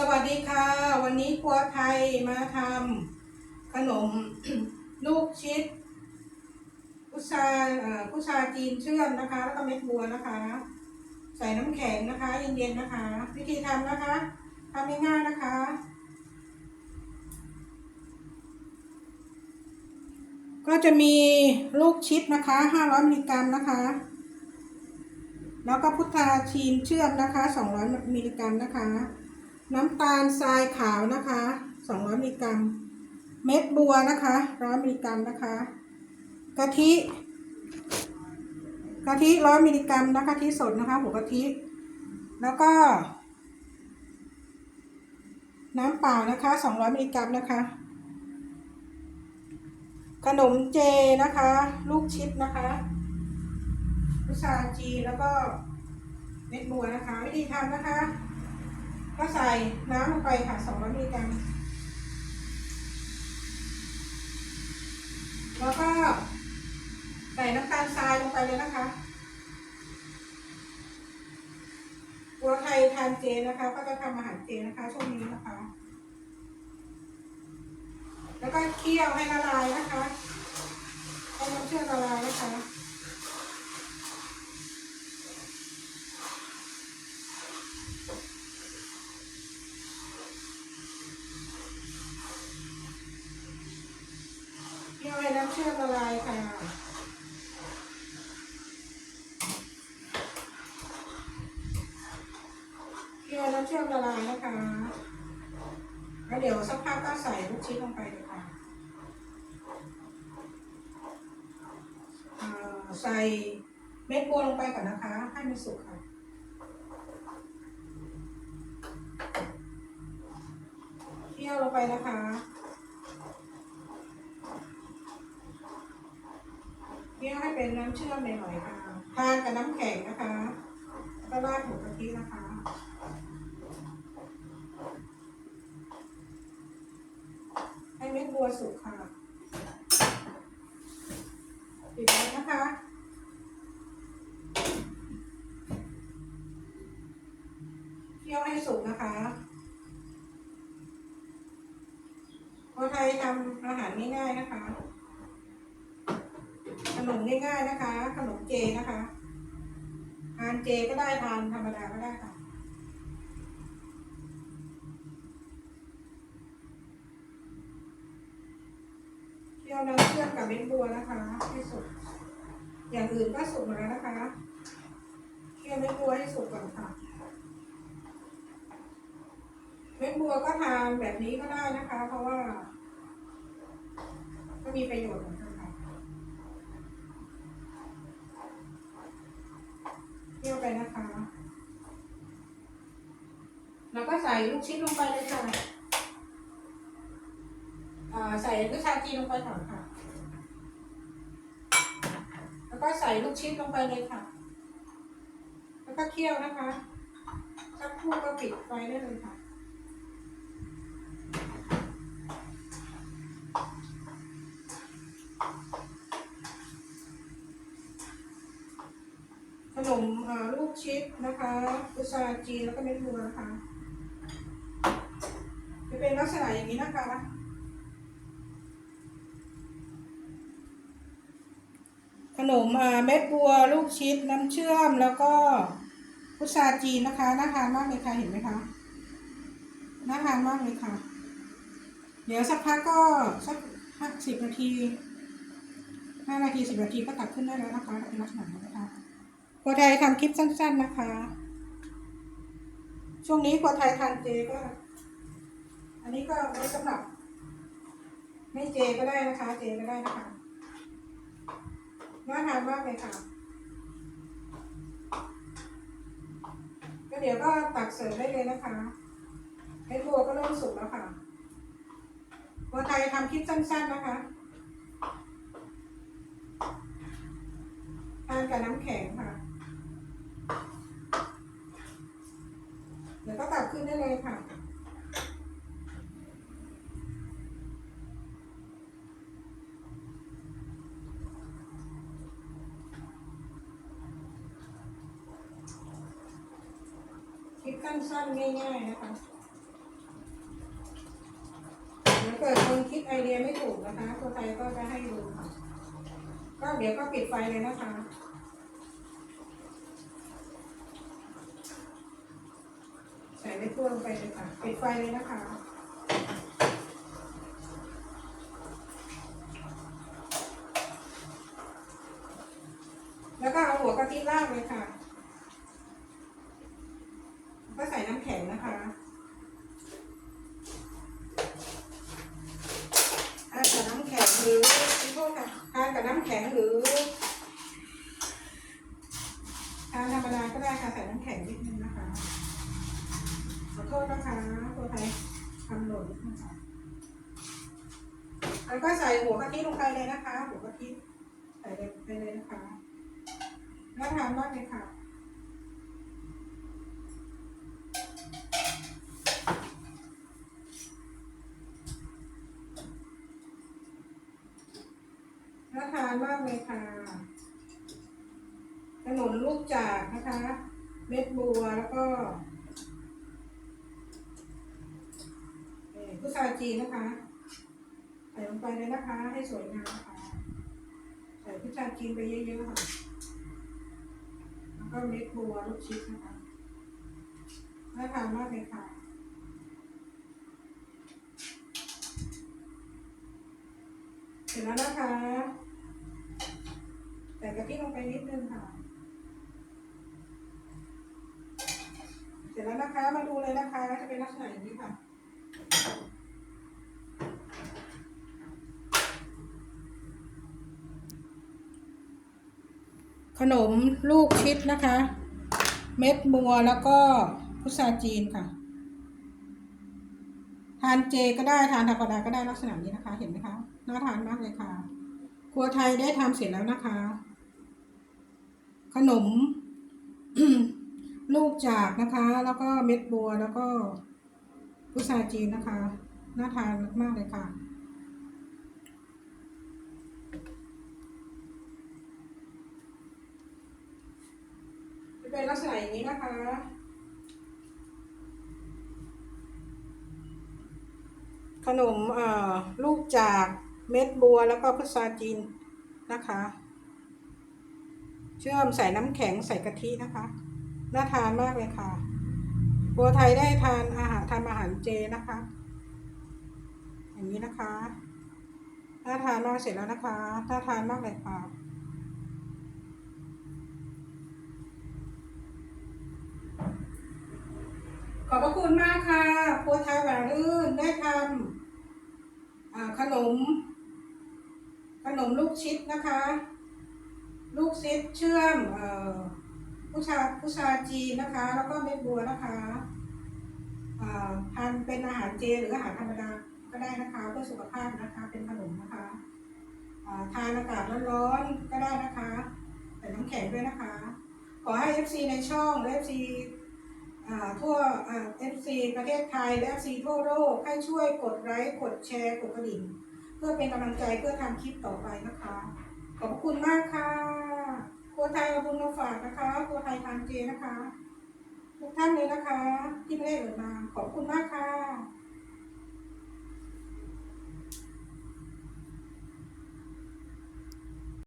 สวัสดีค่ะ วันนี้ครัวไทยมาทำขนม ลูกชิดพุชาเอ่อพุชาจีนเชื่อมนะคะ แล้วก็เม็ดบัวนะคะ ใส่น้ำแข็งนะคะเย็นๆนะคะ วิธีทำนะคะทำง่ายๆนะคะก็จะมีลูกชิดนะคะ 500มิลลิกรัมนะคะ แล้วก็พุทราชีนเชื่อมนะคะ 200มิลลิกรัมนะคะ น้ำตาลทรายขาวนะคะ200มิลลิกรัม เม็ดบัวนะคะ100มิลลิกรัมนะคะกะทิกะทิ100มิลลิกรัมนะคะกะทิสดนะคะหัวกะทิ แล้วก็ น้ำเปล่านะคะ200มิลลิกรัมนะคะ ขนมเจนะคะ ลูกชิดนะคะพุชาจีแล้วก็เม็ดบัวนะคะ วิธีทำนะคะ ก็ใส่น้ำลงไปค่ะ200มิลลิกรัมแล้วก็ใส่น้ำตาลทรายลงไปเลยนะคะตัวไทยทานเจนะคะ ก็จะทำอาหารเจนะคะ ช่วงนี้นะคะ แล้วก็เคี่ยวให้ละลายนะคะให้น้ำเชื่อมละลายนะคะ เคี่ยวให้ น้ำเชื่อมละลายค่ะเคี่ยน้ำเชื่อมละลายนะคะ แล้วเดี๋ยวสักพักก็ใส่ลูกชิ้นลงไปเลยค่ะใส่เม็ดบัวลงไปก่อนนะคะ ให้มันสุกค่ะเคี่ยวลงไปนะคะ เป็นน้ำเชื่อมหน่อยๆค่ะทานกับน้ำแข็งนะคะแล้วก็ราดหมูกะทินะคะให้เม็ดบัวสุกค่ะปิดไว้นะคะเคี่ยวให้สุกนะคะคนไทยทำอาหารง่ายๆนะคะ นมง่ายๆนะคะ ขนมเจนะคะทานเจก็ได้ทานธรรมดาก็ได้ค่ะเคี่ยวน้ำเชื่อมกับเม็ดบัวนะคะให้สุกอย่างอื่นก็สุกหมดแล้วนะคะเคี่ยวเม็ดบัวให้สุกก่อนค่ะ เม็ดบัวก็ทานแบบนี้ก็ได้นะคะ เพราะว่า ก็มีประโยชน์นกันค่ะเคี่ยวไปนะคะ แล้วก็ใส่ลูกชิ้นลงไปเลยค่ะอ่าใส่ลูกชาจีนลงไปก่อนค่ะ แล้วก็ใส่ลูกชิ้นลงไปเลยค่ะ แล้วก็เคี่ยวนะคะสักครู่ก็ปิดไฟได้เลยค่ะ ข นมลูกชิดนะคะกุซาจีนแล้วก็เม็ดบัวนะคะจะเป็นลักษณะอย่างนี้นะคะขนมเม็ดบัวลูกชิดน้ำเชื่อมแล้วก็พุทราจีนนะคะน่าทานมากเลยค่ะเห็นไหมคะน่าทานมากเลยค่ะ เดี๋ยวสักพักก็สักห้าสิบนาทีห้านาทีสิบนาทีก็ตักขึ้นได้แล้วนะคะเป็นลักษณะนี้นะคะ ครัวไทยทำคลิปสั้น ๆนะคะ ช่วงนี้ครัวไทยทานเจก็ อันนี้ก็ไว้สำหรับ ไม่เจก็ได้นะคะ เจก็ได้นะคะน่าทานมากเลยค่ะก็เดี๋ยวก็ตักเสิร์ฟได้เลยนะคะเม็ดบัวก็เริ่มสุกแล้วค่ะบัวไทยทำคลิปสั้น ๆนะคะทานกับน้ำแข็ง ลิปสั้นๆง่ายๆนะคะเดี๋ยวเกิดคนคิดไอเดียไม่ถูกนะคะคนไทยก็จะให้ดูค่ะ ก็เดี๋ยวก็ปิดไฟเลยนะคะใส่ในตู้ลงไปเลยค่ะปิดไฟเลยนะคะ กับน้ำแข็งหรือทานธรรมดาก็ได้ค่ะใส่น้ำแข็งนิดนึงนะคะ ขอโทษนะคะตัวไทยทำหล่นนะคะแล้วก็ใส่หัวกะทิลงไปเลยนะคะ หัวกะทิใส่ไปเลยนะคะ แล้วทานมากเลยค่ะ ทานมากเลยค่ะ ขนมลูกจากนะคะ เม็ดบัวแล้วก็เอ่อพุทราจีนนะคะใส่ลงไปเลยนะคะ ให้สวยงามค่ะใส่พุทรายจีนไปเยอะๆค่ะ แล้วก็เม็ดบัวลูกชิดนะคะน่าทานมากเลยค่ะเสร็จแล้วนะคะ ส่กะทิลงไปนิดนึงค่ะ เสร็จแล้วนะคะ มาดูเลยนะคะจะเป็นลักษณะอย่างนี้ค่ะขนมลูกชิดนะคะ เม็ดบัวแล้วก็พุทราจีนค่ะ ทานเจก็ได้ทานธรรมดาก็ได้ลักษณะนี้นะคะ เห็นไหมคะน่าทานมากเลยค่ะ ครัวไทยได้ทำเสร็จแล้วนะคะ ขนม ลูกจากนะคะ แล้วก็เม็ดบัวแล้วก็พุทราจีนนะคะ น่าทานมากเลยค่ะเป็นลักษณะอย่างนี้นะคะขนมเออลูกจากเม็ดบัวแล้วก็พุทราจีนนะคะ เชื่อมใส่น้ำแข็งใส่กะทินะคะ น่าทานมากเลยค่ะบัวไทยได้ทานอาหารทำอาหารเจนะคะ อย่างนี้นะคะ น่าทานมากเสร็จแล้วนะคะ น่าทานมากเลยค่ะขอบพระคุณมากค่ะครัวไทยหวานลื่นได้ทำขนม ขนมลูกชิดนะคะ ลูกชิดเชื่อมผู้ชาผู้ชาจีนนะคะ แล้วก็เม็ดบัวนะคะทานเป็นอาหารเจหรืออาหารธรรมดาก็ได้นะคะเพื่อสุขภาพนะคะเป็นขนมนะคะทานอากาศร้อนๆก็ได้นะคะใส่น้ำแข็งด้วยนะคะ ขอให้ FC ในช่องและ FC ทั่วอ่า FC ประเทศไทยและ FC ทั่วโลกให้ช่วยกดไลค์กดแชร์กดกระดิ่ง เพื่อเป็นกำลังใจเพื่อทำคลิปต่อไปนะคะ ขอบคุณมากค่ะ ครัวไทยเอาบุญมาฝากนะคะครัวไทยทานเจนะคะ ทุกท่านเลยนะคะ ที่ไม่ได้เอ่ยนามขอบคุณมากค่ะ